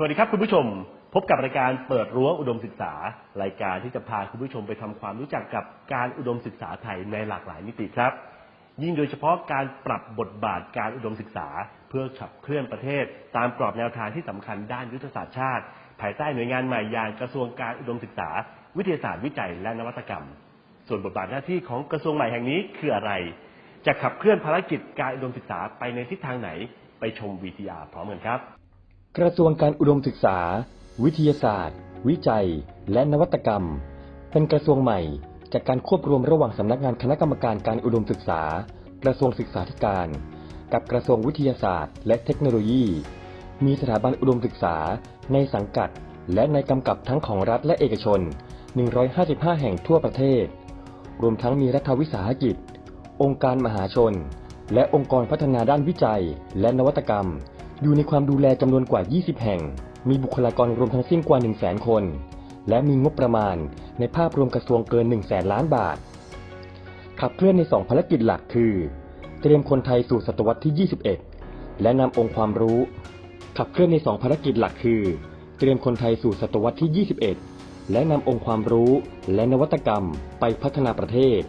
สวัสดีครับคุณผู้ชม พบกับรายการเปิดรั้วอุดมศึกษา รายการที่จะพาคุณผู้ชมไปทำความรู้จักกับการอุดมศึกษาไทยในหลากหลายมิติครับ ยิ่งโดยเฉพาะการปรับบทบาทการอุดมศึกษา เพื่อขับเคลื่อนประเทศ ตามกรอบแนวทางที่สำคัญด้านยุทธศาสตร์ชาติ ภายใต้หน่วยงานใหม่อย่างกระทรวงการอุดมศึกษา วิทยาศาสตร์วิจัยและนวัตกรรม ส่วนบทบาทหน้าที่ของกระทรวงใหม่แห่งนี้คืออะไร จะขับเคลื่อนภารกิจการอุดมศึกษาไปในทิศทางไหน ไปชม VTR พร้อมกันครับ กระทรวงการอุดมศึกษา วิทยาศาสตร์ วิจัย และนวัตกรรม เป็นกระทรวงใหม่ จากการควบรวมระหว่างสำนักงานคณะกรรมการการอุดมศึกษา กระทรวงศึกษาธิการ กับกระทรวงวิทยาศาสตร์ และเทคโนโลยี มีสถาบันอุดมศึกษา ในสังกัด และในกำกับทั้งของรัฐและเอกชน 155 แห่งทั่วประเทศ รวมทั้งมีรัฐวิสาหกิจ องค์การมหาชน และองค์กรพัฒนาด้านวิจัย และนวัตกรรม อยู่ในความดูแลจำนวนกว่า 20 แห่ง มีบุคลากรรวมทั้งสิ้นกว่า 1 0 0 0 0 0 คน และมีงบประมาณในภาพรวมกระทรวงเกิน 1 0 0 0 0 0 ล้านบาท ขับเคลื่อนใน 2 ภารกิจหลักคือ เตรียมคนไทยสู่ศตวรรษที่ 21 และนำองค์ความรู้ ขับเคลื่อนใน 2 ภารกิจหลักคือ เตรียมคนไทยสู่ศตวรรษที่ 21 และนำองค์ความรู้และนวัตกรรมไปพัฒนาประเทศ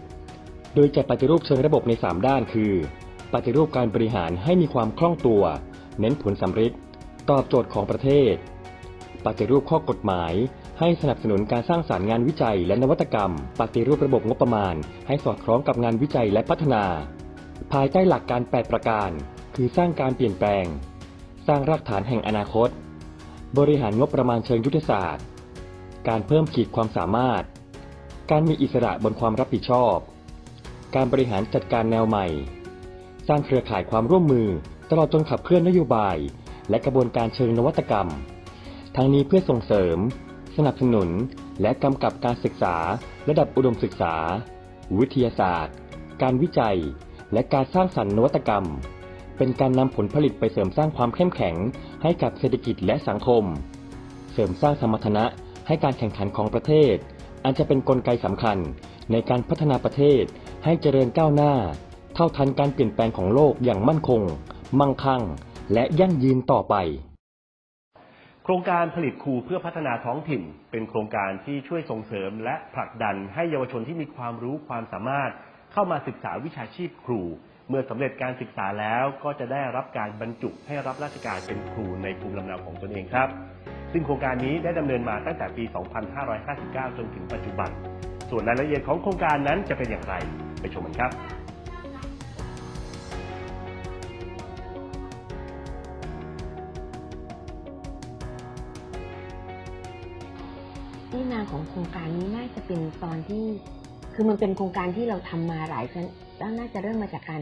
โดยจะปฏิรูปเชิงระบบใน 3 ด้านคือ ปฏิรูปการบริหารให้มีความคล่องตัว เน้นผลสำฤทธิ์ตอบโจทย์ของประเทศ ปฏิรูปข้อกฎหมาย ให้สนับสนุนการสร้างสารรค์งานวิจัยและนวัตกรรม ปฏิรูประบบงบประมาณ ให้สอดคล้องกับงานวิจัยและพัฒนา ภายใต้หลักการ 8 ประการ คือสร้างการเปลี่ยนแปลง สร้างรากฐานแห่งอนาคต บริหารงบประมาณเชิงยุทธศาสตร์ การเพิ่มขีดความสามารถ การมีอิสระบนความรับผิดชอบ การบริหารจัดการแนวใหม่ สร้างเครือข่ายความร่วมมือ ตลอดจนขับเคลื่อนนโยบาย และกระบวนการเชิงนวัตกรรม ทั้งนี้เพื่อส่งเสริม สนับสนุน และกำกับการศึกษา ระดับอุดมศึกษา วิทยาศาสตร์ การวิจัย และการสร้างสรรค์นวัตกรรม เป็นการนำผลผลิตไปเสริมสร้างความเข้มแข็ง ให้กับเศรษฐกิจและสังคม เสริมสร้างสมรรถนะให้การแข่งขันของประเทศ อันจะเป็นนกลไกสำคัญในการพัฒนาประเทศให้เจริญก้าวหน้า เท่าทันการเปลี่ยนแปลงของโลกอย่างมั่นคง มั่งคั่ง และยั่งยืนต่อไป โครงการผลิตครูเพื่อพัฒนาท้องถิ่น เป็นโครงการที่ช่วยส่งเสริมและผลักดันให้เยาวชนที่มีความรู้ความสามารถเข้ามาศึกษาวิชาชีพครู เมื่อสำเร็จการศึกษาแล้วก็จะได้รับการบรรจุให้รับราชการเป็นครูในภูมิลำเนาของตนเองครับ ซึ่งโครงการนี้ได้ดำเนินมาตั้งแต่ปี 2559 จนถึงปัจจุบัน ส่วนรายละเอียดของโครงการนั้นจะเป็นอย่างไร ไปชมกันครับ ที่มาของโครงการนี้น่าจะเป็นตอนที่ คือมันเป็นโครงการที่เราทำมาหลายครั้งแล้วน่าจะเริ่มมาจากการ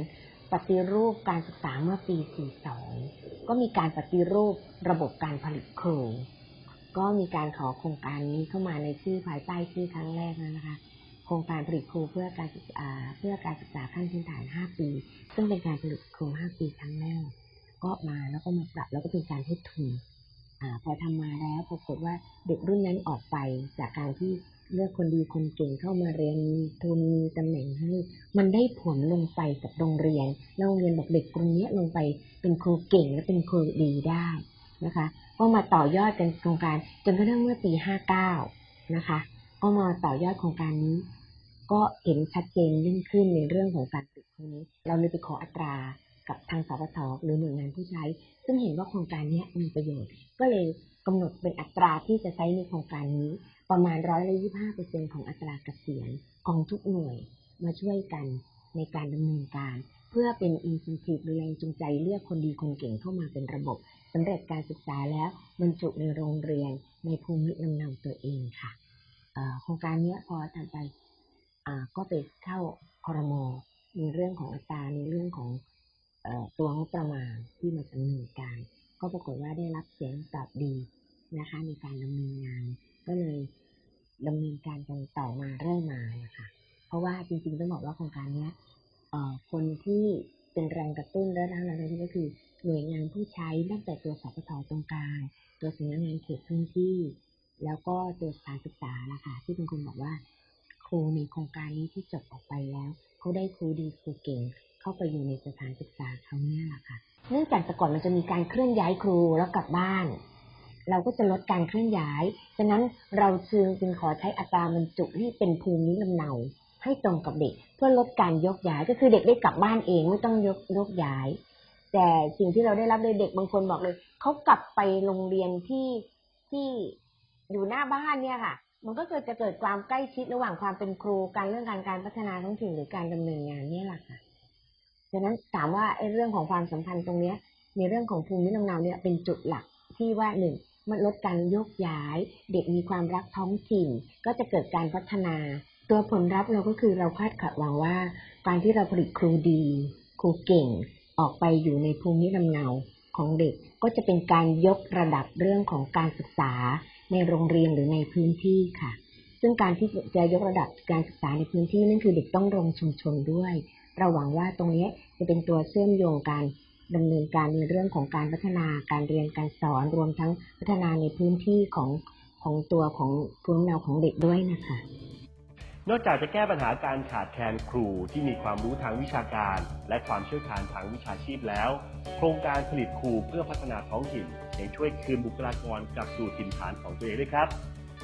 ปฏิรูปการศึกษาเมื่อปี 42 ก็มีการปฏิรูประบบการผลิตครูก็มีการขอโครงการนี้เข้ามาในชื่อภายใต้ชื่อครั้งแรกนะคะ โครงการผลิตครูเพื่อการศึกษาเพื่อการศึกษาขั้นพื้นฐาน 5 ปี ซึ่งเป็นการผลิตครู5 ปีครั้งแรกก็มาแล้วก็มาปรับแล้วก็เป็นการให้ทุน อพอทำมาแล้วปรากฏว่าเด็กรุ่นนั้นออกไปจากการที่เลือกคนดีคนเก่งเข้ามาเรียนมีทุนมีตำแหน่งให้ มันได้ผลลงไปกับโรงเรียนแล้วโรงเรียนบอกเด็กกลุ่มนี้ลงไปเป็นครูเก่งและเป็นครูดีได้นะคะ ก็มาต่อยอดกันโครงการจนกระทั่งเมื่อปี 59 นะคะ ก็มาต่อยอดโครงการนี้ ก็เห็นชัดเจนยิ่งขึ้นในเรื่องของการติดครูนี้ เราเลยไปขออัตรา กับทางสปทหรือหน่วยงานผู้ใช้ ซึ่งเห็นว่าโครงการนี้มีประโยชน์ ก็เลยกำหนดเป็นอัตราที่จะใช้ในโครงการนี้ ประมาณร้อยละยี่ห้าเปอร์เซ็นของอัตราเกษียณของทุกหน่วยมาช่วยกันในการดำเนินการ เพื่อเป็น incentive หรือแรงจูงใจเลือกคนดีคนเก่งเข้ามาเป็นระบบสำเร็จการศึกษาแล้วบรรจุในโรงเรียนในภูมิลำเนาตัวเองค่ะโครงการนี้พอทำไปก็ไปเข้าคอรมอในเรื่องของอัตราในเรื่องของ ตัวงบประมาณที่มาดำเนินการ ก็ปรากฏว่าได้รับเสียงตอบดีนะคะในการดำเนินงาน ก็เลยดำเนินการกันต่อมาเรื่อยมานะคะเพราะว่าจริงๆต้องบอกว่าโครงการนี้คนที่เป็นแรงกระตุ้นและแรงอะไรนี่ก็คือหน่วยงานผู้ใช้ตั้งแต่ตัวสปทตรงกลางตัวสำนักงานเขตพื้นที่ แล้วก็ตัวสถานศึกษานะคะที่เป็นคนบอกว่าครูในโครงการนี้ที่จบออกไปแล้วเขาได้ครูดีครูเก่ง เข้าไปอยู่ในสถานศึกษาเขาเนี่ยแหละค่ะ เนื่องจากแต่ก่อนมันจะมีการเคลื่อนย้ายครูแล้วกลับบ้าน เราก็จะลดการเคลื่อนย้าย ฉะนั้นเราจึงจึงขอใช้อัตราบรรจุที่เป็นภูมิลำเนาให้ตรงกับเด็ก เพื่อลดการยกย้ายก็คือเด็กได้กลับบ้านเองไม่ต้องยกยกย้าย แต่สิ่งที่เราได้รับเลยเด็กบางคนบอกเลยเขากลับไปโรงเรียนที่ที่อยู่หน้าบ้านเนี่ยค่ะ มันก็เกิดจะเกิดความใกล้ชิดระหว่างความเป็นครู การเรื่องการการพัฒนาท้องถิ่นหรือการดำเนินงานเนี่ยแหละค่ะ ฉะนั้นถามว่าไอ้เรื่องของความสัมพันธ์ตรงเนี้ยในเรื่องของภูมิลำเนาเนี่ยเป็นจุดหลักที่ว่าหนึ่งมันลดการโยกย้าย เด็กมีความรักท้องถิ่น ก็จะเกิดการพัฒนา ตัวผลลัพธ์เราก็คือเราคาดหวังว่า การที่เราผลิตครูดี ครูเก่ง ออกไปอยู่ในภูมิลำเนาของเด็ก ก็จะเป็นการยกระดับเรื่องของการศึกษาในโรงเรียนหรือในพื้นที่ค่ะ ซึ่งการที่จะยกระดับการศึกษาในพื้นที่นั่นคือเด็กต้องลงชุมชนด้วย เราหวังว่าตรงนี้จะเป็นตัวเชื่อมโยงการดำเนินการในเรื่องของการพัฒนาการเรียนการสอนรวมทั้งพัฒนาในพื้นที่ของของตัวของภูมิลำเนาของเด็กด้วยนะคะ นอกจากจะแก้ปัญหาการขาดแคลนครูที่มีความรู้ทางวิชาการ และความเชี่ยวชาญทางวิชาชีพแล้ว โครงการผลิตครูเพื่อพัฒนาท้องถิ่นยังช่วยคืนบุคลากรกลับสู่ถิ่นฐานของตัวเองด้วยครับ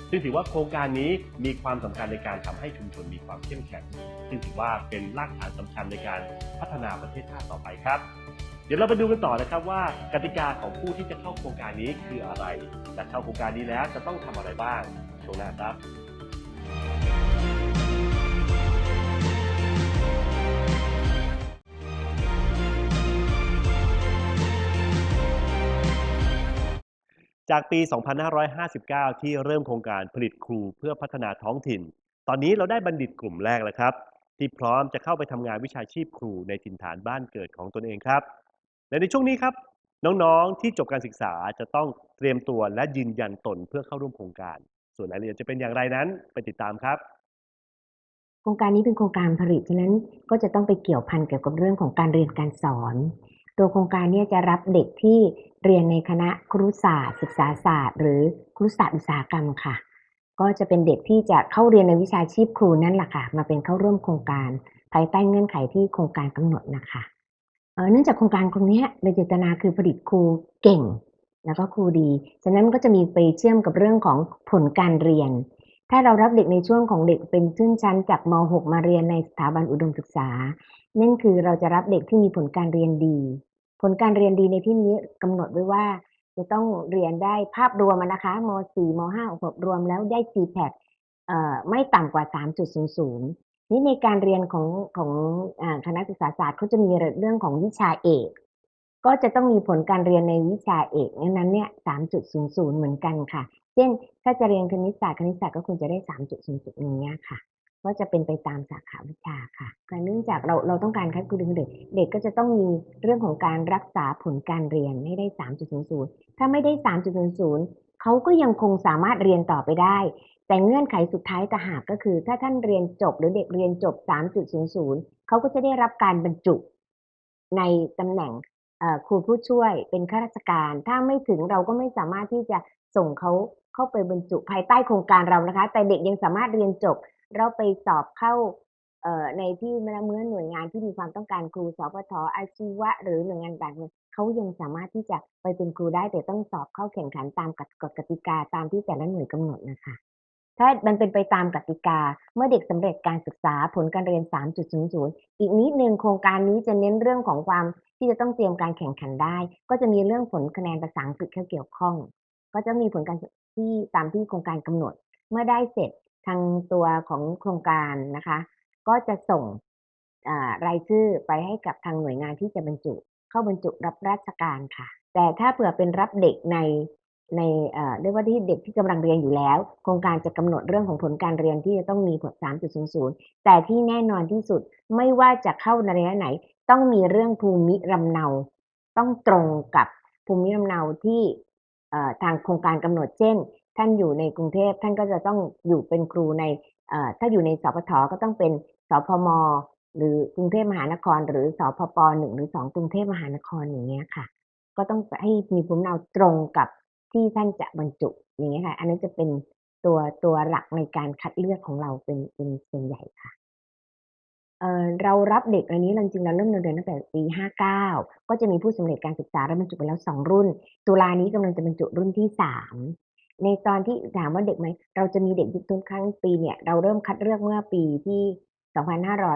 ซึ่งถือว่าโครงการนี้มีความสำคัญในการทำให้ชุมชนมีความเข้มแข็ง ซึ่งถือว่าเป็นรากฐานสำคัญในการพัฒนาประเทศชาติต่อไปครับ เดี๋ยวเราไปดูกันต่อนะครับว่ากติกาของผู้ที่จะเข้าโครงการนี้คืออะไรและเข้าโครงการนี้แล้วจะต้องทำอะไรบ้างช่วงหน้าครับ จากปี 2559 ที่เริ่มโครงการผลิตครูเพื่อพัฒนาท้องถิ่น ตอนนี้เราได้บัณฑิตกลุ่มแรกแล้วครับ ที่พร้อมจะเข้าไปทำงานวิชาชีพครูในถิ่นฐานบ้านเกิดของตนเองครับ และในช่วงนี้ครับ น้องๆที่จบการศึกษาจะต้องเตรียมตัวและยืนยันตนเพื่อเข้าร่วมโครงการ ส่วนรายละเอียดจะเป็นอย่างไรนั้นไปติดตามครับโครงการนี้เป็นโครงการผลิตฉะนั้นก็จะต้องไปเกี่ยวพันเกี่ยวกับเรื่องของการเรียนการสอน ตัวโครงการเนี้จะรับเด็กที่เรียนในคณะครุศาสตร์ ศึกษาศาสตร์ หรือครุศาสตร์อุตสาหกรรมค่ะ ก็จะเป็นเด็กที่จะเข้าเรียนในวิชาชีพครูนั่นแหละค่ะ มาเป็นเข้าร่วมโครงการ ภายใต้เงื่อนไขที่โครงการกำหนดนะคะเนื่องจากโครงการตรงนี้ยโดยเจตนาคือผลิตครูเก่ง แล้วก็ครูดี ฉะนั้นก็จะมีไปเชื่อมกับเรื่องของผลการเรียน ถ้าเรารับเด็กในช่วงของเด็กเป็นขึ้นชั้นจากม .6 มาเรียนในสถาบันอุดมศึกษา นั่นคือเราจะรับเด็กที่มีผลการเรียนดี ผลการเรียนดีในที่นี้กำหนดไว้ว่า จะต้องเรียนได้ภาพรวมนะคะม .4 ม .5 6รวมแล้วได้ GPAT ไม่ต่ำกว่า 3.00 นี่ในการเรียนของของคณะศึกษาศาสตร์เขาจะมีเรื่องของวิชาเอกก็จะต้องมีผลการเรียนในวิชาเอกนั้นเนี่ย 3.00 เหมือนกันค่ะ เช่น ถ้าจะเรียนคณิตศาสตร์คณิตศาสตร์ก็ควรจะได้3.00อย่างเงี้ยค่ะก็จะเป็นไปตามสาขาวิชาค่ะแต่เนื่องจากเราเราต้องการคัดกรองเด็ก เด็กก็จะต้องมีเรื่องของการรักษาผลการเรียนให้ได้ 3.00 ถ้าไม่ได้ 3.00 เขาก็ยังคงสามารถเรียนต่อไปได้ แต่เงื่อนไขสุดท้ายต่างหากก็คือ ถ้าท่านเรียนจบหรือเด็กเรียนจบ 3.00 เขาก็จะได้รับการบรรจุ ในตำแหน่งครูผู้ช่วยเป็นข้าราชการ ถ้าไม่ถึงเราก็ไม่สามารถที่จะส่งเขา เข้าไปบรรจุภายใต้โครงการเรานะคะ แต่เด็กยังสามารถเรียนจบ เราไปสอบเข้าในที่เมื่อหน่วยงานที่มีความต้องการครูสพทอาชีวะ หรือหน่วยงานต่างๆเขายังสามารถที่จะไปเป็นครูได้ แต่ต้องสอบเข้าแข่งขันตามกฎกติกาตามที่แต่ละหน่วยกำหนดนะคะ ถ้ามันเป็นไปตามกติกา เมื่อเด็กสำเร็จการศึกษาผลการเรียน 3.00 อีกนิดนึงโครงการนี้จะเน้นเรื่องของความที่จะต้องเตรียมการแข่งขันได้ ก็จะมีเรื่องผลคะแนนภาษาอังกฤษเข้าเกี่ยวข้อง ก็จะมีผลการ ที่ตามที่โครงการกำหนด เมื่อได้เสร็จทางตัวของโครงการนะคะ ก็จะส่งรายชื่อไปให้กับทางหน่วยงานที่จะบรรจุ เข้าบรรจุรับราชการค่ะ แต่ถ้าเผื่อเป็นรับเด็กในในเรียกว่าที่เด็กที่กำลังเรียนอยู่แล้ว โครงการจะกำหนดเรื่องของผลการเรียนที่จะต้องมีผล 3.00 แต่ที่แน่นอนที่สุดไม่ว่าจะเข้าในระยะไหน ต้องมีเรื่องภูมิลำเนา ต้องตรงกับภูมิลำเนาที่ ทางโครงการกำหนดเช่น ท่านอยู่ในกรุงเทพท่านก็จะต้องอยู่เป็นครูในถ้าอยู่ในสพทก็ต้องเป็นสพมหรือกรุงเทพมหานคร หรือสพปหนึ่งหรือสองกรุงเทพมหานครอย่างเงี้ยค่ะ ก็ต้องให้มีภูมิเนาตรงกับที่ท่านจะบรรจุอย่างเงี้ยค่ะ อันนี้นจะเป็นตัวตัวหลักในการคัดเลือกของเราเป็นเป็นส่วนใหญ่ค่ะ เรารับเด็กอันนี้จริงๆเราเริ่มดำเนินตั้งแต่ปี 59 ก็จะมีผู้สำเร็จการศึกษาและบรรจุไปแล้ว 2 รุ่น ตุลานี้กำลังจะบรรจุรุ่นที่ 3 ในตอนที่ถามว่าเด็กไหม เราจะมีเด็กทุกครั้งปีเนี่ยเราเริ่มคัดเลือกเมื่อปีที่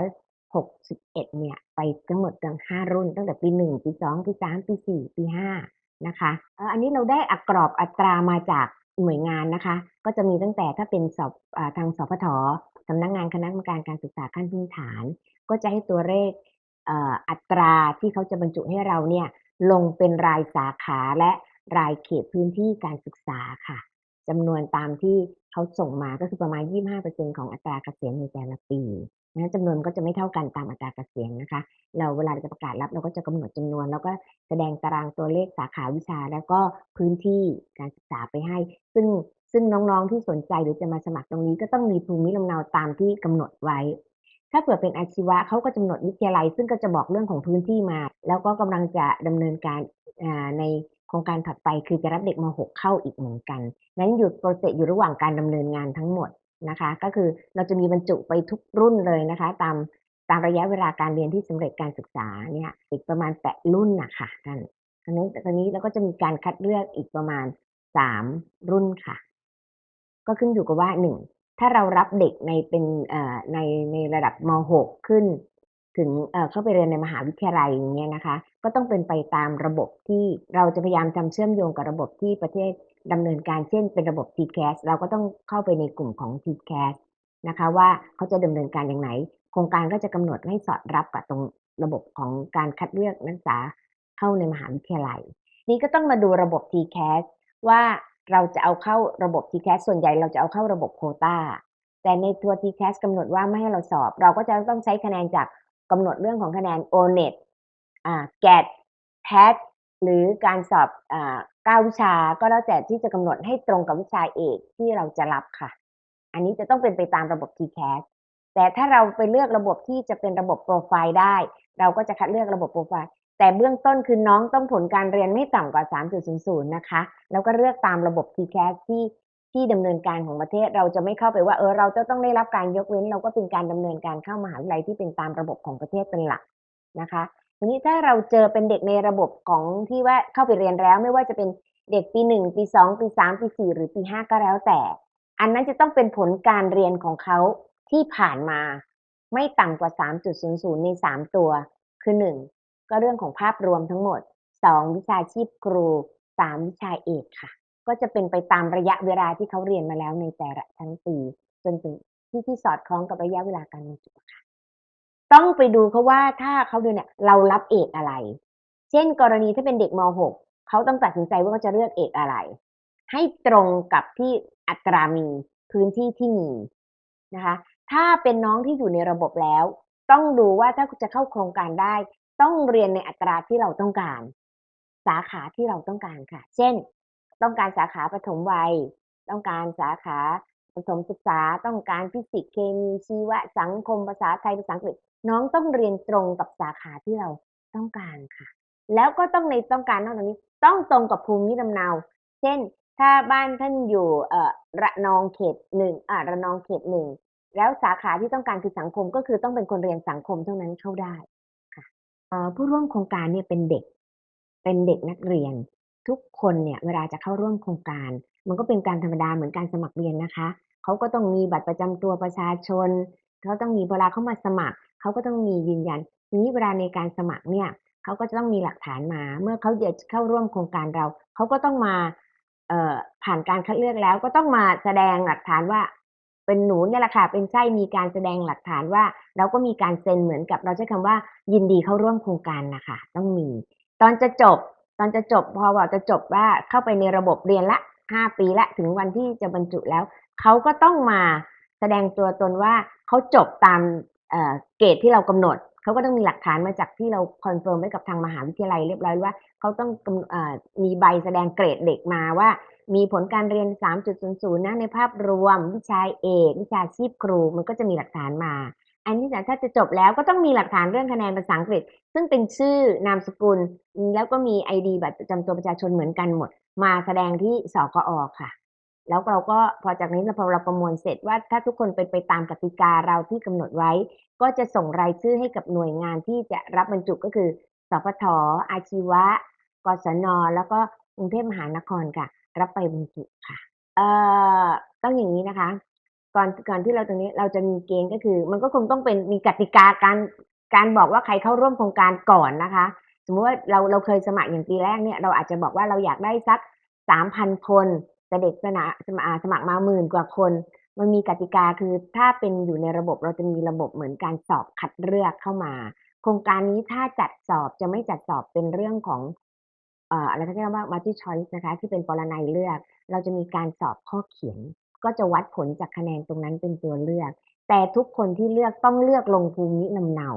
2561 เนี่ยไปทั้งหมดทั้ง 5 รุ่น ตั้งแต่ปี 1 ปี 2 ปี 3 ปี 4 ปี 5 นะคะเอออันนี้เราได้อักรอบอัตรามาจากหน่วยงานนะคะ ก็จะมีตั้งแต่ถ้าเป็นสอบอทางสพท สำนักงานคณะกรรมการการศึกษาขั้นพื้นฐาน ก็จะให้ตัวเลขเอ,อัตราที่เขาจะบรรจุให้เราเนี่ยลงเป็นรายสาขาและรายเขตพื้นที่การศึกษาค่ะจำนวนตามที่เขาส่งมาก็คือประมาณ 25%ของอัตราเกษียณในแต่ละปีนะจำนวนก็จะไม่เท่ากันตามอัตราเกษียณนะคะ เราเวลาจะประกาศรับเราก็จะกำหนดจำนวน แล้วก็แสดงตารางตัวเลขสาขาวิชา แล้วก็พื้นที่การศึกษาไปให้ ซึ่ง ซึ่งน้องๆที่สนใจหรือจะมาสมัครตรงนี้ก็ต้องมีภูมิลำเนาตามที่กำหนดไว้ ถ้าเผื่อเป็นอาชีวะเขาก็กำหนดวิทยาลัย ซึ่งก็จะบอกเรื่องของพื้นที่มา แล้วก็กำลังจะดำเนินการในโครงการถัดไปคือจะรับเด็กม .6 เข้าอีกเหมือนกัน นั้นอยู่โปรเซสอยู่ระหว่างการดำเนินงานทั้งหมดนะคะ ก็คือเราจะมีบรรจุไปทุกรุ่นเลยนะคะ ตามตามระยะเวลาการเรียนที่สำเร็จการศึกษาเนี่ยอีกประมาณแปดรุ่นนะคะท่านอันนี้ตอนนี้เราก็จะมีการคัดเลือกอีกประมาณสามรุ่นค่ะ ก็ขึ้นอยู่กับว่าหนึ่งถ้าเรารับเด็กในเป็นในในระดับม .6 ขึ้น ถึงเข้าไปเรียนในมหาวิทยาลัยอย่างเงี้ยนะคะ ก็ต้องเป็นไปตามระบบที่เราจะพยายามทำเชื่อมโยงกับระบบที่ประเทศดำเนินการเช่น เป็นระบบ TCAS เราก็ต้องเข้าไปในกลุ่มของ TCAS นะคะว่าเขาจะดำเนินการอย่างไหนโครงการก็จะกำหนดให้สอดรับกับตรงระบบของการคัดเลือกนักศึกษาเข้าในมหาวิทยาลัย นี่ก็ต้องมาดูระบบ TCAS ว่า เราจะเอาเข้าระบบ TCAS ส่วนใหญ่เราจะเอาเข้าระบบโคตาแต่ในตัว TCAS กำหนดว่าไม่ให้เราสอบ เราก็จะต้องใช้คะแนนจากกำหนดเรื่องของคะแนน O-NET อ่า GAT PAT หรือการสอบอ่าเก้าวิชาก็แล้วแต่ที่จะกำหนดให้ตรงกับวิชาเอกที่เราจะรับค่ะ อันนี้จะต้องเป็นไปตามระบบ TCAS แต่ถ้าเราไปเลือกระบบที่จะเป็นระบบโปรไฟล์ได้ เราก็จะคัดเลือกระบบโปรไฟล์ แต่เบื้องต้นคือน้องต้องผลการเรียนไม่ต่ำกว่า 3.00 นะคะ แล้วก็เลือกตามระบบ TCAS ที่ที่ดำเนินการของประเทศ เราจะไม่เข้าไปว่าเออเราจะต้องได้รับการยกเว้น เราก็เป็นการดำเนินการเข้ามหาวิทยาลัยที่เป็นตามระบบของประเทศเป็นหลักนะคะทีนี้ถ้าเราเจอเป็นเด็กในระบบของที่ว่าเข้าไปเรียนแล้ว ไม่ว่าจะเป็นเด็กปีหนึ่งปีสองปีสามปีสี่หรือปีห้าก็แล้วแต่ อันนั้นจะต้องเป็นผลการเรียนของเขาที่ผ่านมา ไม่ต่ำกว่า 3.00 ใน 3 ตัว คือ 1 ก็เรื่องของภาพรวมทั้งหมด 2 วิชาชีพครู 3 วิชาเอกค่ะ ก็จะเป็นไปตามระยะเวลาที่เขาเรียนมาแล้วในแต่ละชั้นปีจนถึงที่ที่สอดคล้องกับระยะเวลาการบรรจุค่ะ ต้องไปดูเขาว่าถ้าเขาเรียนเนี่ยเรารับเอกอะไร เช่น กรณีถ้าเป็นเด็กม .6 เขาต้องตัดสินใจว่าเขาจะเลือกเอกอะไร ให้ตรงกับที่อัตรามีพื้นที่ที่มีนะคะ ถ้าเป็นน้องที่อยู่ในระบบแล้ว ต้องดูว่าถ้าจะเข้าโครงการได้ ต้องเรียนในอัตราที่เราต้องการ สาขาที่เราต้องการค่ะ เช่น ต้องการสาขาปฐมวัย ต้องการสาขาประถมศึกษาต้องการฟิสิกส์เคมีชีวะสังคมภาษาไทยภาษาอังกฤษ น้องต้องเรียนตรงกับสาขาที่เราต้องการค่ะ แล้วก็ต้องในต้องการนอกจากนี้ต้องตรงกับภูมิลำเนา เช่น ถ้าบ้านท่านอยู่เอ่อระนองเขตหนึ่งอ่าระนองเขตหนึ่งแล้วสาขาที่ต้องการคือสังคมก็คือต้องเป็นคนเรียนสังคมเท่านั้นเข้าได้ เอ่อ ผู้ร่วมโครงการเนี่ยเป็นเด็ก เป็นเด็กนักเรียน ทุกคนเนี่ยเวลาจะเข้าร่วมโครงการ มันก็เป็นการธรรมดาเหมือนการสมัครเรียนนะคะ เขาก็ต้องมีบัตรประจำตัวประชาชน เขาต้องมี เวลาเขามาสมัคร เขาก็ต้องมียืนยัน ทีนี้เวลาในการสมัครเนี่ย เขาก็จะต้องมีหลักฐานมา เมื่อเขาจะเข้าร่วมโครงการเรา เขาก็ต้องมา เอ่อ ผ่านการคัดเลือกแล้ว ก็ต้องมาแสดงหลักฐานว่า เป็นหนูเนี่ยแหละค่ะ เป็นไส้มีการแสดงหลักฐานว่า เราก็มีการเซ็นเหมือนกับเราใช้คำว่า ยินดีเข้าร่วมโครงการนะคะต้องมี ตอนจะจบ ตอนจะจบพอบอกจะจบว่าเข้าไปในระบบเรียนละห้าปีละถึงวันที่จะบรรจุแล้วเขาก็ต้องมาแสดงตัวตนว่าเขาจบตามเเกรดที่เรากำหนดเขาก็ต้องมีหลักฐานมาจากที่เราคอนเฟิร์มไว้กับทางมหาวิทยาลัยเรียบร้อยว่าเขาต้องอมีใบแสดงเกรดเด็กมาว่า มีผลการเรียน 3.00 นะในภาพรวม วิชาเอก วิชาชีพครู มันก็จะมีหลักฐานมา อันที่สถ้าจะจบแล้วก็ต้องมีหลักฐานเรื่องคะแนนภาษาอังกฤษ ซึ่งเป็นชื่อนามสกุล แล้วก็มี ID บัตรประจำตัวประชาชนเหมือนกันหมด มาแสดงที่สกอค่ะ แล้วเราก็พอจากนี้เราพอเราประมวลเสร็จว่าถ้าทุกคนเป็นไปตามกติกาเราที่กำหนดไว้ ก็จะส่งรายชื่อให้กับหน่วยงานที่จะรับบรรจุก็คือสพทอาชีวะกศนแล้วก็กรุงเทพมหานครค่ะ รับไปบรรจุค่ะเอ่อต้องอย่างนี้นะคะ ก่อนก่อนที่เราตรงนี้เราจะมีเกณฑ์ก็คือ มันก็คงต้องเป็นมีกติกาการการบอกว่าใครเข้าร่วมโครงการก่อนนะคะ สมมติว่าเราเราเคยสมัครอย่างปีแรกเนี่ยเราอาจจะบอกว่าเราอยากได้สักสามพันคนแต่เด็กสนะสมัครสมัครมาหมื่นกว่าคน มันมีกติกาคือถ้าเป็นอยู่ในระบบเราจะมีระบบเหมือนการสอบคัดเลือกเข้ามา โครงการนี้ถ้าจัดสอบจะไม่จัดสอบเป็นเรื่องของ เอ่ออะไรที่เรียกว่า multi choice นะคะ ที่เป็นปรนัยเลือก เราจะมีการสอบข้อเขียน ก็จะวัดผลจากคะแนนตรงนั้นเป็นตัวเลือก แต่ทุกคนที่เลือกต้องเลือกลงภูมิลำเนา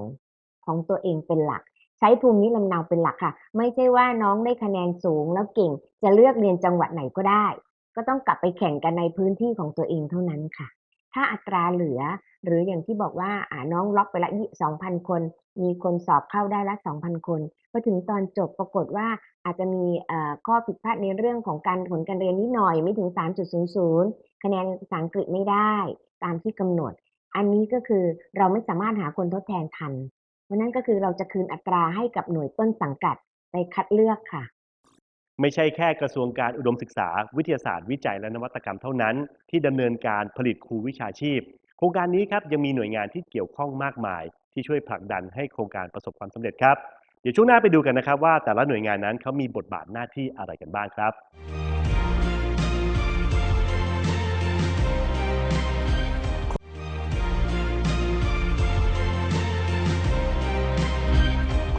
ของตัวเองเป็นหลัก ใช้ภูมิลำเนาเป็นหลักค่ะ ไม่ใช่ว่าน้องได้คะแนนสูงแล้วเก่ง จะเลือกเรียนจังหวัดไหนก็ได้ ก็ต้องกลับไปแข่งกันในพื้นที่ของตัวเองเท่านั้นค่ะ ถ้าอัตราเหลือ หรืออย่างที่บอกว่าอ่าน้องล็อกไปละสองพันคน มีคนสอบเข้าได้ละสองพันคนพอถึงตอนจบปรากฏว่าอาจจะมีข้อผิดพลาดในเรื่องของการผลการเรียนนิดหน่อยไม่ถึง 3.00 คะแนนภาษาอังกฤษไม่ได้ตามที่กำหนด อันนี้ก็คือเราไม่สามารถหาคนทดแทนทันเพราะนั้นก็คือเราจะคืนอัตราให้กับหน่วยต้นสังกัดไปคัดเลือกค่ะ ไม่ใช่แค่กระทรวงการอุดมศึกษา วิทยาศาสตร์วิจัยและนวัตกรรมเท่านั้น ที่ดำเนินการผลิตครูวิชาชีพ โครงการนี้ครับยังมีหน่วยงานที่เกี่ยวข้องมากมาย ที่ช่วยผลักดันให้โครงการประสบความสำเร็จครับ เดี๋ยวช่วงหน้าไปดูกันนะครับว่าแต่ละหน่วยงานนั้นเขามีบทบาทหน้าที่อะไรกันบ้างครับ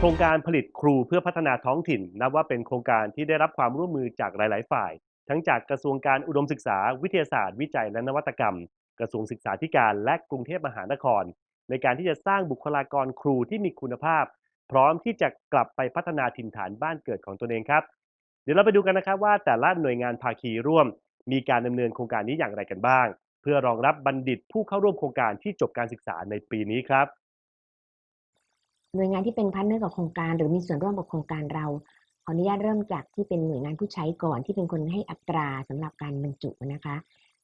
ครงการผลิตครูเพื่อพัฒนาท้องถิ่น นับว่าเป็นโครงการที่ได้รับความร่วมมือจากหลาย ๆ ฝ่าย ทั้งจากกระทรวงการอุดมศึกษา วิทยาศาสตร์ วิจัยและนวัตกรรม กระทรวงศึกษาธิการและกรุงเทพมหานคร ในการที่จะสร้างบุคลากรครูที่มีคุณภาพ พร้อมที่จะกลับไปพัฒนาถิ่นฐานบ้านเกิดของตนเองครับ เดี๋ยวเราไปดูกันนะครับว่าแต่ละหน่วยงานภาคีร่วม มีการดำเนินโครงการนี้อย่างไรกันบ้าง เพื่อรองรับบัณฑิตผู้เข้าร่วมโครงการที่จบการศึกษาในปีนี้ครับ หน่วยงานที่เป็นพาร์เนอร์กับโครงการ หรือมีส่วนร่วมกับโครงการเราขออนุญาตเริ่มจากที่เป็นหน่วยงานผู้ใช้ก่อนที่เป็นคนให้อัตราสำหรับการบรรจุนะคะ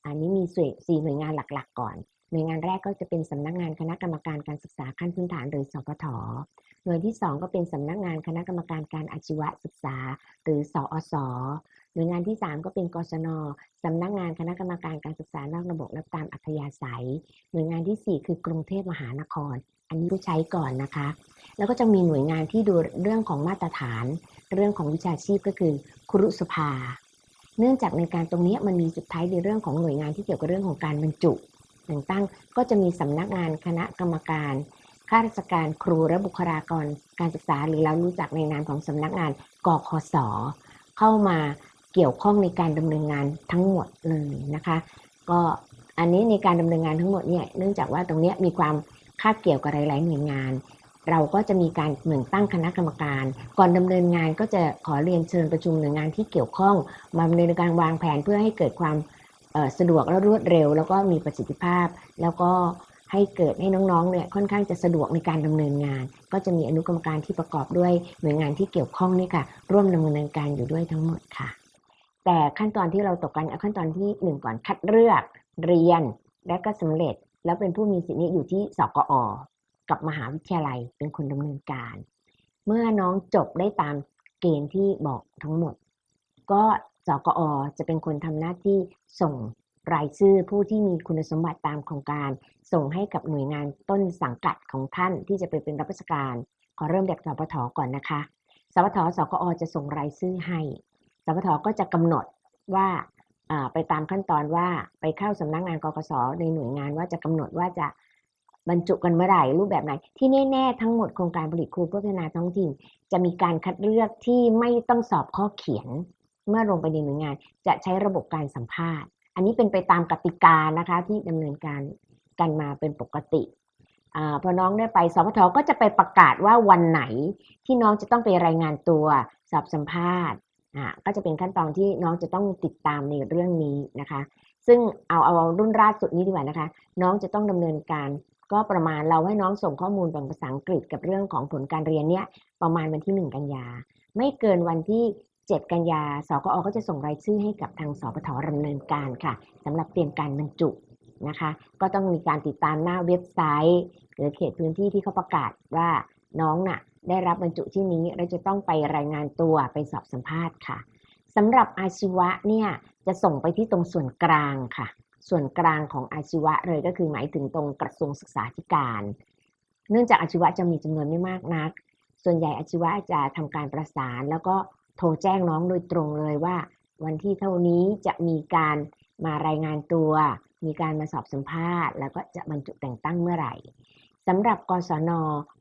อันนี้มีสี่หน่วยงานหลักๆ ก่อน หน่วยงานแรกก็จะเป็นสำนักงานคณะกรรมการการศึกษาขั้นพื้นฐานหรือสพทหน่วยที่สองก็เป็นสำนักงานคณะกรรมการการอาชีวศึกษา หรือสอสหน่วยงานที่สามก็เป็นกศนสำนักงานคณะกรรมการการศึกษานอกระบบและตามอัธยาศัย หน่วยงานที่สี่คือกรุงเทพมหานคร อันนี้ผู้ใช้ก่อนนะคะ แล้วก็จะมีหน่วยงานที่ดูเรื่องของมาตรฐาน เรื่องของวิชาชีพก็คือครุสภา เนื่องจากในการตรงนี้มันมีสุดท้ายในเรื่องของหน่วยงานที่เกี่ยวกับเรื่องของการบรรจุแต่งตั้งก็จะมีสำนักงานคณะกรรมการข้าราชการครูและบุคลากรการศึกษาหรือเรารู้จักในนามของสำนักงานกคสเข้ามาเกี่ยวข้องในการดำเนินงานทั้งหมดเลยนะคะ ก็อันนี้ในการดำเนินงานทั้งหมดเนี่ยเนื่องจากว่าตรงนี้มีความ คาบเกี่ยวกับหลาย ๆ หน่วยงาน เราก็จะมีการเหมือนตั้งคณะกรรมการ ก่อนดำเนินงานก็จะขอเรียนเชิญประชุมหน่วยงานที่เกี่ยวข้อง มาดำเนินการวางแผนเพื่อให้เกิดความสะดวกและรวดเร็ว แล้วก็มีประสิทธิภาพ แล้วก็ให้เกิดให้น้องๆเนี่ยค่อนข้างจะสะดวกในการดำเนินงาน ก็จะมีอนุกรรมการที่ประกอบด้วยหน่วยงานที่เกี่ยวข้องนี่ค่ะ ร่วมดำเนินการอยู่ด้วยทั้งหมดค่ะ แต่ขั้นตอนที่เราตกกันเอาขั้นตอนที่หนึ่งก่อนคัดเลือก เรียนและก็สำเร็จ แล้วเป็นผู้มีสิทธิ์นี้อยู่ที่สกอกับมหาวิทยาลัยเป็นคนดำเนินการ เมื่อน้องจบได้ตามเกณฑ์ที่บอกทั้งหมด ก็สกอจะเป็นคนทำหน้าที่ส่งรายชื่อผู้ที่มีคุณสมบัติตามโครงการ ส่งให้กับหน่วยงานต้นสังกัดของท่านที่จะไปเป็นรับราชการ ขอเริ่มจากสพทก่อนนะคะสพทสกอจะส่งรายชื่อให้สพทก็จะกำหนดว่า ไปตามขั้นตอนว่าไปเข้าสำนักงานกกสในหน่วยงานว่าจะกำหนดว่าจะบรรจุกันเมื่อไหร่รูปแบบไหน ที่แน่ๆทั้งหมดโครงการผลิตครูเพื่อพัฒนาท้องถิ่น จะมีการคัดเลือกที่ไม่ต้องสอบข้อเขียน เมื่อลงไปในหน่วยงาน จะใช้ระบบการสัมภาษณ์ อันนี้เป็นไปตามกติกานะคะที่ดำเนินการกันมาเป็นปกติอพอน้องได้ไปสพทก็จะไปประกาศว่าวันไหนที่น้องจะต้องไปรายงานตัวสอบสัมภาษณ์ ก็จะเป็นขั้นตอนที่น้องจะต้องติดตามในเรื่องนี้นะคะ ซึ่งเอาเอารุ่นล่าสุดนี้ดีกว่านะคะ น้องจะต้องดำเนินการก็ประมาณเราให้น้องส่งข้อมูลเป็นภาษาอังกฤษกับเรื่องของผลการเรียนเนี้ยประมาณวันที่ 1 กันยา ไม่เกินวันที่ 7 กันยาสกอก็จะส่งรายชื่อให้กับทางสปทดำเนินการค่ะสำหรับเตรียมการบรรจุนะคะ ก็ต้องมีการติดตามหน้าเว็บไซต์ หรือเขตพื้นที่ที่เขาประกาศว่าน้องน่ะ ได้รับบรรจุที่นี้เราจะต้องไปรายงานตัวไปสอบสัมภาษณ์ค่ะสำหรับอาชีวะเนี่ยจะส่งไปที่ตรงส่วนกลางค่ะ ส่วนกลางของอาชีวะเลยก็คือหมายถึงตรงกระทรวงศึกษาธิการ เนื่องจากอาชีวะจะมีจำนวนไม่มากนัก ส่วนใหญ่อาชีวะจะทำการประสาน แล้วก็โทรแจ้งน้องโดยตรงเลยว่า วันที่เท่านี้จะมีการมารายงานตัว มีการมาสอบสัมภาษณ์ แล้วก็จะบรรจุแต่งตั้งเมื่อไหร่ สำหรับกศน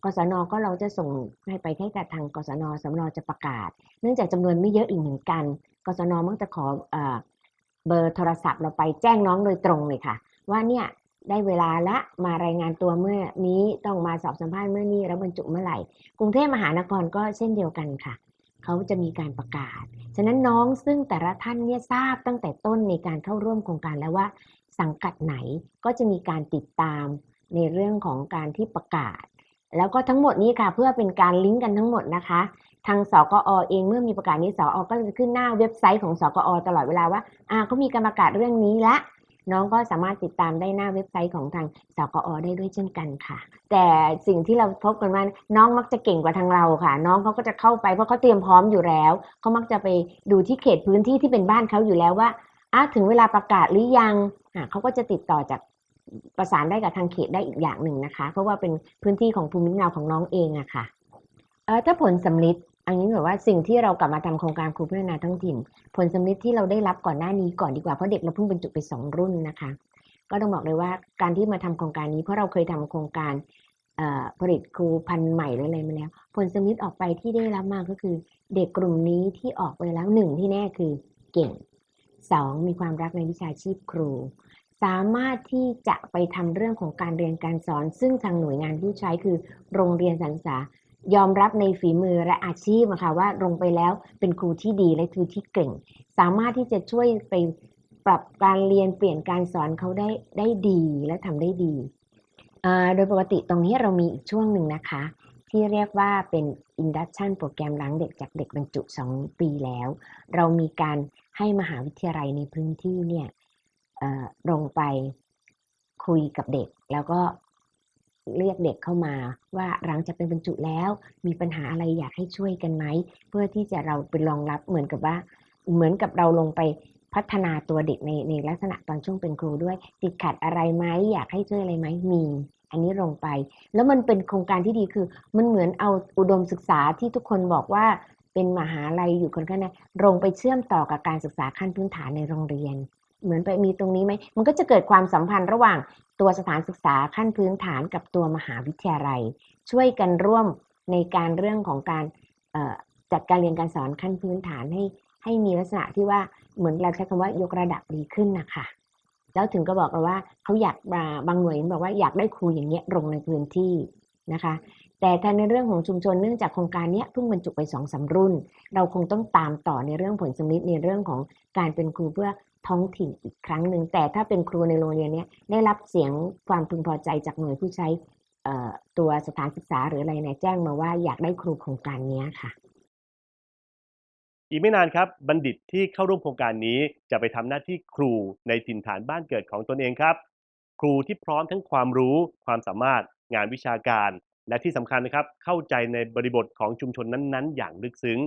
กศน ก็เราจะส่งให้ไปให้กับทางกศนสำนจะประกาศ เนื่องจากจำนวนไม่เยอะอีกเหมือนกัน กศนมักจะขอเออเบอร์โทรศัพท์เราไปแจ้งน้องโดยตรงเลยค่ะ ว่าเนี่ยได้เวลาละมารายงานตัวเมื่อนี้ต้องมาสอบสัมภาษณ์เมื่อนี้แล้วบรรจุเมื่อไหร่ กรุงเทพมหานครก็เช่นเดียวกันค่ะ เขาจะมีการประกาศ ฉะนั้นน้องซึ่งแต่ละท่านเนี่ยทราบตั้งแต่ต้นในการเข้าร่วมโครงการแล้วว่า สังกัดไหนก็จะมีการติดตาม ในเรื่องของการที่ประกาศ แล้วก็ทั้งหมดนี้ค่ะ เพื่อเป็นการลิงก์กันทั้งหมดนะคะ ทางสกอเองเมื่อมีประกาศนี้สอก็จะขึ้นหน้าเว็บไซต์ของสกอตลอดเวลาว่าอ่าเขามีการประกาศเรื่องนี้ละน้องก็สามารถติดตามได้หน้าเว็บไซต์ของทางสกอได้ด้วยเช่นกันค่ะ แต่สิ่งที่เราพบกันว่าน้องมักจะเก่งกว่าทางเราค่ะ น้องเขาก็จะเข้าไปเพราะเขาเตรียมพร้อมอยู่แล้วเขามักจะไปดูที่เขตพื้นที่ที่เป็นบ้านเขาอยู่แล้วว่าอะถึงเวลาประกาศหรือยังอะเขาก็จะติดต่อจาก ประสานได้กับทางเขตได้อีกอย่างหนึ่งนะคะ เพราะว่าเป็นพื้นที่ของภูมิลำเนาของน้องเองอะค่ะเออถ้าผลสำลิดอันนี้แบบว่าสิ่งที่เรากลับมาทำโครงการครูพัฒนาท้องถิ่น ผลสำลิดที่เราได้รับก่อนหน้านี้ก่อนดีกว่าเพราะเด็กเราเพิ่งบรรจุไปสองรุ่นนะคะ ก็ต้องบอกเลยว่าการที่มาทำโครงการนี้เพราะเราเคยทำโครงการผลิตครูพันธุ์ใหม่หรืออะไรมาแล้วผลสำลิดออกไปที่ได้รับมาก็คือ เด็กกลุ่มนี้ที่ออกไปแล้วหนึ่งที่แน่คือเก่งสองมีความรักในวิชาชีพครู สามารถที่จะไปทำเรื่องของการเรียนการสอน ซึ่งทางหน่วยงานผู้ใช้คือโรงเรียนสรรษายอมรับในฝีมือและอาชีพอะค่ะว่าลงไปแล้วเป็นครูที่ดีและครูที่เก่ง สามารถที่จะช่วยไปปรับการเรียนเปลี่ยนการสอนเขาได้ได้ดีและทำได้ดี โดยปกติตรงนี้เรามีอีกช่วงหนึ่งนะคะ ที่เรียกว่าเป็น induction โปรแกรมหล้างเด็กจากเด็กบรรจุ 2 ปีแล้ว เรามีการให้มหาวิทยาลัยในพื้นที่เนี่ย ลงไปคุยกับเด็ก แล้วก็เรียกเด็กเข้ามาว่าหลังจากเป็นบรรจุแล้วมีปัญหาอะไรอยากให้ช่วยกันไหม เพื่อที่จะเราไปรองรับเหมือนกับว่าเหมือนกับเราลงไปพัฒนาตัวเด็กในในลักษณะตอนช่วงเป็นครูด้วย ติดขัดอะไรไหมอยากให้ช่วยอะไรไหมมี อันนี้ลงไป แล้วมันเป็นโครงการที่ดีคือ มันเหมือนเอาอุดมศึกษาที่ทุกคนบอกว่าเป็นมหาลัยอยู่คนข้างในลงไปเชื่อมต่อกับการศึกษาขั้นพื้นฐานในโรงเรียน เหมือนไปมีตรงนี้ไหมมันก็จะเกิดความสัมพันธ์ระหว่างตัวสถานศึกษาขั้นพื้นฐานกับตัวมหาวิทยาลัย ช่วยกันร่วมในการเรื่องของการจัดการเรียนการสอนขั้นพื้นฐานให้ให้มีลักษณะที่ว่าเหมือนเราใช้คำว่ายกระดับดีขึ้นนะคะแล้วถึงก็บอกเราว่าเขาอยากมาบางหน่วยบอกว่าอยากได้ครูอย่างเงี้ยลงในพื้นที่นะคะ แต่ถ้าในเรื่องของชุมชนเนื่องจากโครงการนี้เพิ่งบรรจุไปสองสามรุ่น เราคงต้องตามต่อในเรื่องผลสำลิดในเรื่องของการเป็นครูเพื่อ ท้องถิ่นอีกครั้งหนึ่งแต่ถ้าเป็นครูในโรงเรียนเนี้ยได้รับเสียงความพึงพอใจจากหน่วยผู้ใช้ตัวสถานศึกษาหรืออะไรเนี่ยแจ้งมาว่าอยากได้ครูโครงการนี้ค่ะ อีกไม่นานครับ บัณฑิตที่เข้าร่วมโครงการนี้จะไปทำหน้าที่ครูในถิ่นฐานบ้านเกิดของตนเองครับ ครูที่พร้อมทั้งความรู้ ความสามารถ งานวิชาการ และที่สำคัญนะครับ เข้าใจในบริบทของชุมชนนั้นๆ อย่างลึกซึ้ง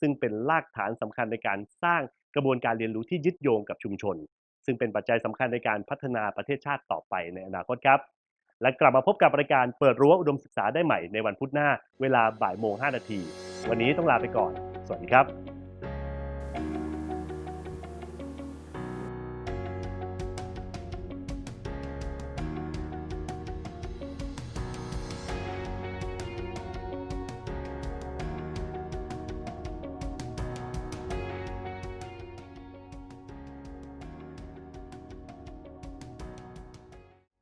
ซึ่งเป็นรากฐานสำคัญในการสร้าง กระบวนการเรียนรู้ที่ยึดโยงกับชุมชน ซึ่งเป็นปัจจัยสำคัญในการพัฒนาประเทศชาติต่อไปในอนาคตครับ และกลับมาพบกับรายการเปิดรั้วอุดมศึกษาได้ใหม่ในวันพุธหน้า เวลาบ่ายโมง5นาที วันนี้ต้องลาไปก่อน สวัสดีครับ